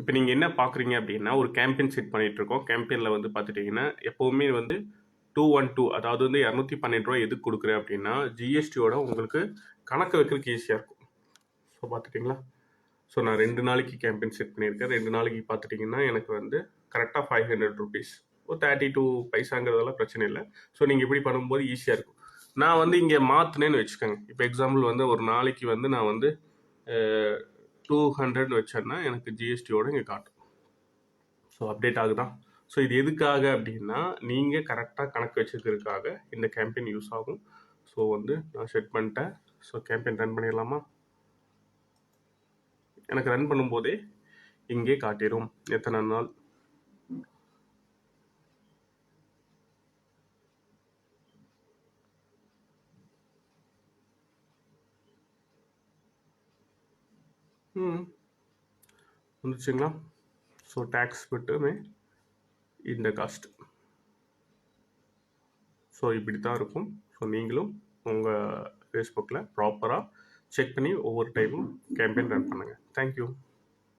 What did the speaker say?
இப்போ நீங்கள் என்ன பார்க்குறீங்க அப்படின்னா ஒரு கேம்பெயின் செட் பண்ணிட்டு இருக்கோம் கேம்பெயினில் வந்து பார்த்துட்டிங்கன்னா எப்போவுமே வந்து டூ ஒன் டூ அதாவது வந்து இரநூத்தி பன்னெண்டு ரூபா எதுக்கு கொடுக்குறேன் அப்படின்னா ஜிஎஸ்டியோட உங்களுக்கு கணக்கு வைக்கிறதுக்கு ஈஸியாக இருக்கும். ஸோ பார்த்துட்டிங்களா ஸோ நான் ரெண்டு நாளைக்கு கேம்பெயின் செட் பண்ணியிருக்கேன். ரெண்டு நாளைக்கு பார்த்துட்டிங்கன்னா எனக்கு வந்து கரெக்டாக ஃபைவ் ஹண்ட்ரட் ருபீஸ் ஒரு தேர்ட்டி டூ பைசாங்கிறதெல்லாம் பிரச்சனை இல்லை. ஸோ நீங்கள் இப்படி பண்ணும்போது ஈஸியாக இருக்கும். நான் வந்து இங்கே மாற்றினேன்னு வச்சுக்கோங்க. இப்போ எக்ஸாம்பிள் வந்து ஒரு நாளைக்கு வந்து நான் வந்து டூ ஹண்ட்ரட் வச்சேன்னா எனக்கு ஜிஎஸ்டியோட இங்கே காட்டும். ஸோ அப்டேட் ஆகுதான் ஸோ இது எதுக்காக அப்படின்னா நீங்கள் கரெக்டாக கணக்கு வச்சுக்கிறதுக்காக இந்த கேம்பெயின் யூஸ் ஆகும். ஸோ வந்து நான் செட் பண்ணிட்டேன். ஸோ கேம்பெயின் ரன் பண்ணிடலாமா? எனக்கு ரன் பண்ணும்போதே இங்கே காட்டிடும் எத்தனை நாள்? வந்துச்சுங்களா ஸோ டேக்ஸ் மட்டுமே இந்த காஸ்ட் ஸோ இப்படி தான் இருக்கும். ஸோ நீங்களும் உங்கள் ஃபேஸ்புக்கில் ப்ராப்பராக செக் பண்ணி ஒவ்வொரு டைமும் கேம்பெயின் ரன் பண்ணுங்கள் தேங்க்யூ